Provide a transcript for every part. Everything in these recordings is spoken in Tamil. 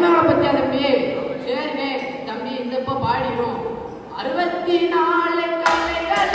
கலைமகளை பத்தி தம்பி சரிண்ணே. தம்பி இந்த இப்போ பாடிடும் அறுபத்தி நாலு கலைகள்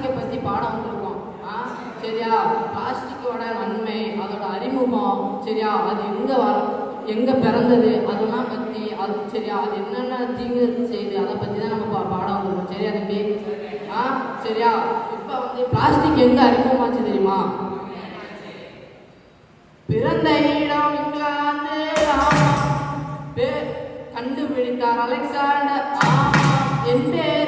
பிளாஸ்டிக்கை பற்றி பாடம் வந்திருக்கோம். ஆ சரியா? பிளாஸ்டிக்கோட நன்மை அதோட அறிமுகம் சரியா? அது எங்கே வர எங்கே பிறந்தது அதெல்லாம் பற்றி அது சரியா? அது என்னென்ன தீங்கு செய்யுது அதை பற்றி தான் நம்ம பா- பாடம் வந்திருக்கோம். சரியா தம்பி? ஆ சரியா? இப்போ வந்து பிளாஸ்டிக் எங்கே அறிமுகமாச்சு தெரியுமா? பிறந்த இடம் இங்கிலாந்து ஆமா. கண்டுபிடித்தார் அலெக்சாண்டர். ஆமா என் பேர்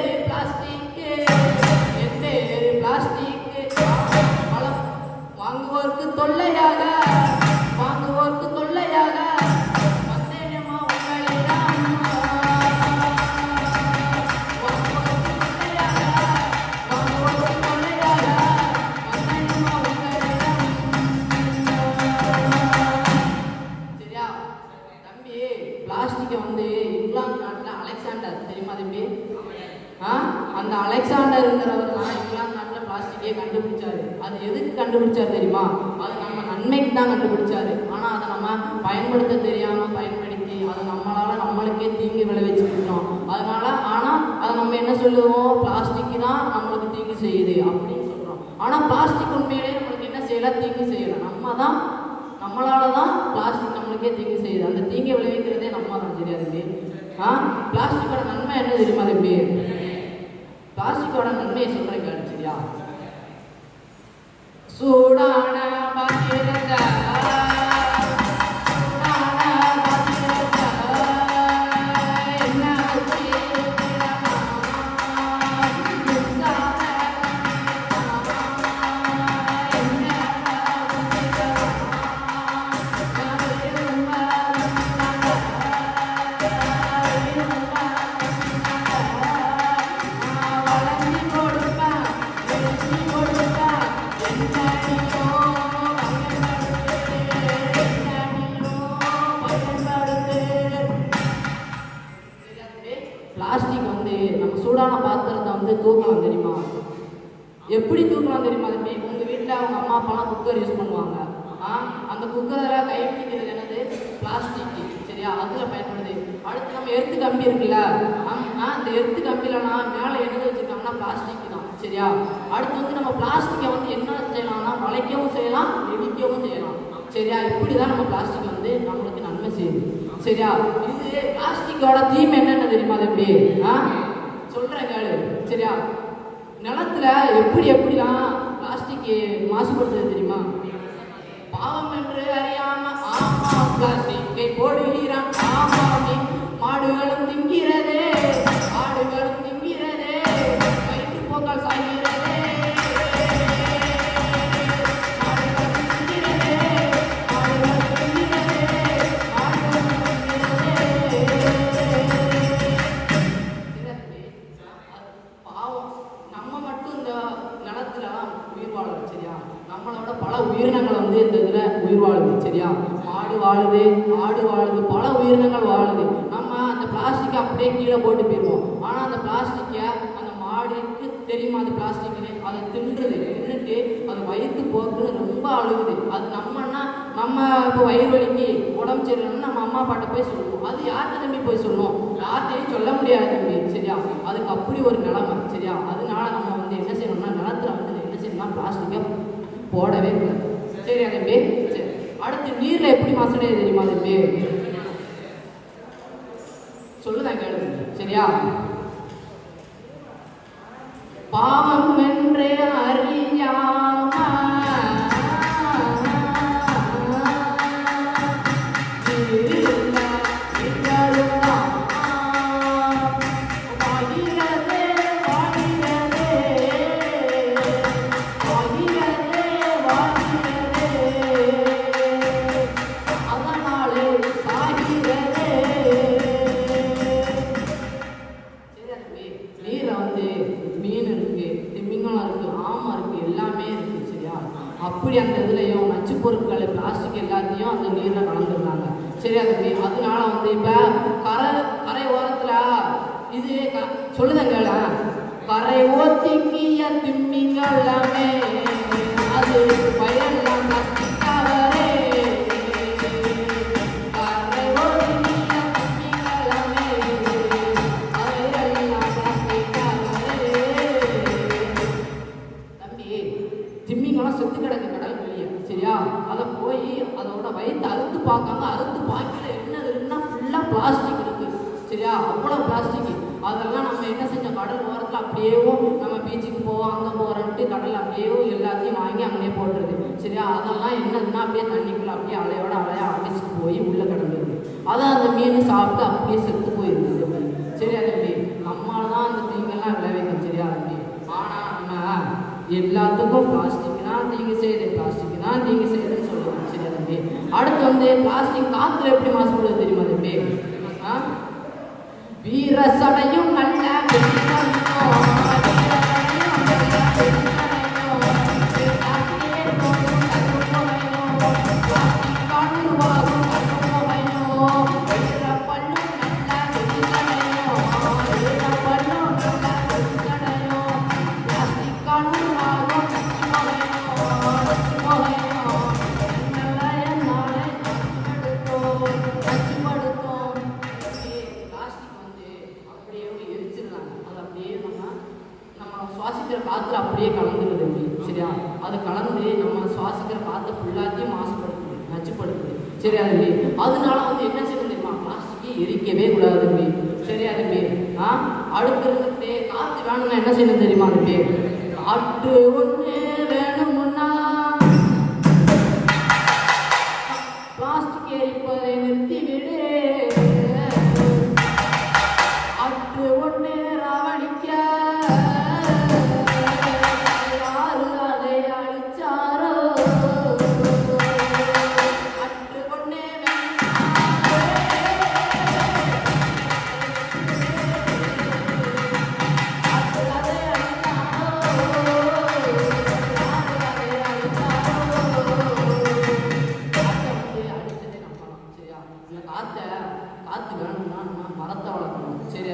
அந்த அலெக்சாண்டருங்கிறவர் தான் இங்கிலாந்து நாட்டில் பிளாஸ்டிக்கே கண்டுபிடிச்சாரு. அது எதுக்கு கண்டுபிடிச்சாரு தெரியுமா? அது நம்ம நன்மைக்கு தான் கண்டுபிடிச்சாரு. ஆனால் அதை நம்ம பயன்படுத்த தெரியாமல் பயன்படுத்தி அதை நம்மளால் நம்மளுக்கே தீங்கு விளைவிச்சுக்கிட்டோம். அதனால ஆனால் அதை நம்ம என்ன சொல்லுவோம்? பிளாஸ்டிக்கு தான் நம்மளுக்கு தீங்கு செய்யுது அப்படின்னு சொல்கிறோம் ஆனால் பிளாஸ்டிக் உண்மையிலேயே நம்மளுக்கு என்ன செய்யலாம் தீங்கு செய்யலை. நம்ம தான் நம்மளால தான் பிளாஸ்டிக் நம்மளுக்கே தீங்கு செய்யுது. அந்த தீங்கை விளைவிக்கிறதே நம்ம தான் தெரியாது ஆ? பிளாஸ்டிக்கோட நன்மை என்ன தெரியுமா தம்பி பிளாஸ்டிக்கோட நன்மையை சொல்றேன் கேளு சரியா சூடான சூடான பாத்திரத்தை வந்து தூக்கலாம் தெரியுமா? எப்படி தூக்கலாம் தெரியுமா தம்பி? உங்கள் வீட்டில் அவங்க அம்மா அப்பாலாம் குக்கர் யூஸ் பண்ணுவாங்க. ஆ அந்த குக்கரில் கை பிடிக்கிறது என்னது? பிளாஸ்டிக் சரியா? அதில் பயன்படுது. அடுத்து நம்ம எர்த்து கம்பி இருக்குல்ல? ஆ அந்த எர்த்து கம்பியிலனா மேலே என்னது வச்சுருக்காங்கன்னா பிளாஸ்டிக் தான். சரியா? அடுத்து வந்து நம்ம பிளாஸ்டிக்கை வந்து என்ன செய்யலாம்னா வளைக்கவும் செய்யலாம் நெடிக்கவும் செய்யலாம். சரியா? இப்படி தான் நம்ம பிளாஸ்டிக் வந்து நம்மளுக்கு நன்மை செய்யுது. சரியா? இது பிளாஸ்டிக்கோட தீமை என்னென்ன தெரியுமா தம்பி? ஆ? சொல்கிறேன் கேளு சரியா? நிலத்துல எப்படி எப்படிலாம் பிளாஸ்டிக் மாசுபடுத்துறது தெரியுமா? பாவம் என்று அறியாம ஆமா பிளாஸ்டிக்கை போடு. வாழுது ஆடு வாழுது பல உயிரினங்கள் வாழுது. நம்ம அந்த பிளாஸ்டிக்கை அப்படியே கீழே போட்டு போயிடுவோம். ஆனால் அந்த பிளாஸ்டிக்கை அந்த மாடுக்கு தெரியுமா? அது பிளாஸ்டிக்னு அதை தின்றுது தின்னுட்டு அது வயிற்று போக்குன்னு ரொம்ப அழுகுது. அது நம்மன்னா நம்ம இப்போ வயிறு வலிக்கு உடம்பு சரியில்லைன்னா நம்ம அம்மா பாட்டை போய் சொல்லுவோம். அது யார்கிட்ட தம்பி போய் சொல்லணும் யார்கிட்டையும் சொல்ல முடியாது தம்பி. சரியா? அதுக்கு அப்படி ஒரு நிலைமை. சரியா? அதனால நம்ம வந்து என்ன செய்யணும்னா நிலத்துல வந்து என்ன செய்யணும்னா பிளாஸ்டிக்கை போடவே கூடாது. சரி தம்பி? சரி. அடுத்து நீர்ல எப்படி மாசடைய தெரியுமா தம்பி சொல்லுதான் கேளு சரியா? பாவம் என்றே அறியாமல் அப்படி அந்த இதுலேயும் நச்சு பொருட்கள் பிளாஸ்டிக் எல்லாத்தையும் அந்த நீரில் கலந்துருந்தாங்க. சரி தம்பி அதனால வந்து இப்போ கரை கரை ஓரத்தில் இது க கரை ஓத்திக்கிய திம்மிங்க எல்லாமே அது பயன் பிளாஸ்டிக் இருக்கு. சரியா? அவ்வளோ பிளாஸ்டிக் அதெல்லாம் நம்ம என்ன செஞ்சோம்? கடல் ஓரத்தில் அப்படியேவும் நம்ம பீச்சுக்கு போவோம். அங்கே போகிறோன்ட்டு கடல் அப்படியேவும் எல்லாத்தையும் வாங்கி அங்கேயே போட்டுருது. சரியா? அதெல்லாம் என்னதுன்னா அப்படியே தண்ணிக்குள்ளே அப்படியே அலையோட அலையா அடிச்சுட்டு போய் உள்ளே கிடந்துருது அதை அந்த மீன் சாப்பிட்டு அப்படியே செத்து போயிருக்குது சரியா தம்பி? நம்மளால தான் அந்த தீங்கெல்லாம் விளைவிக்கும் சரியா தம்பி. ஆனால் நம்ம எல்லாத்துக்கும் பிளாஸ்டிக் தான் தீங்கு செய்யுது. பிளாஸ்டிக் தான் தீங்கு செய்யுதுன்னு சொல்லுவோம் சரியா தம்பி? அடுத்து வந்து பிளாஸ்டிக் காற்றுல எப்படி மாசுபடுது தெரியுமா தம்பி? ஆ வீர சடையும் நல்ல காற்றுல அப்படியே கலந்துருது சரியா? அது கலந்து நம்ம சுவாசிக்கிற காற்று ஃபுல்லாத்தையும் மாசுபடுத்துது நச்சுப்படுத்துது சரியா தம்பி அதனால வந்து என்ன செய்யணும் தெரியுமா பிளாஸ்டிக்கை எரிக்கவே கூடாது தம்பி சரியா தம்பி ஆ? அடுத்து இருந்துட்டு காற்று வேணும்னா என்ன செய்யணும் தெரியுமா தம்பி காற்று ஒன்று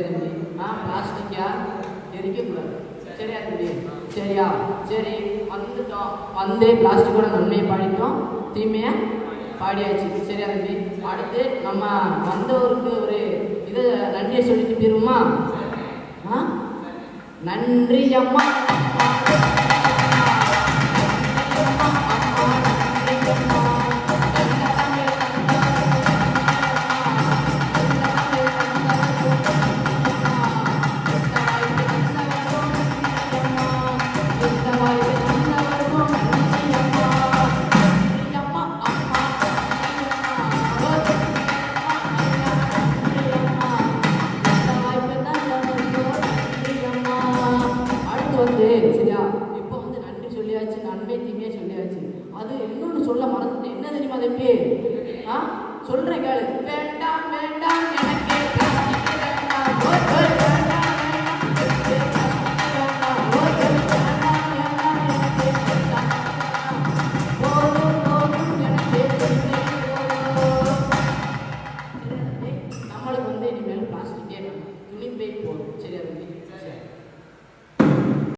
தம்பி ஆ பிளாஸ்டிக்கா எரிக்கக்கூடாது சரியா தம்பி சரியா சரி வந்துட்டோம் வந்தே பிளாஸ்டிக்கோட நன்மையை பாடிட்டோம் தீமையை பாடியாச்சு சரியா தம்பி அடுத்து நம்ம வந்தவருக்கு ஒரு இதை நன்றியை சொல்லிட்டு போயிருவோமா ஆ நன்றி அம்மா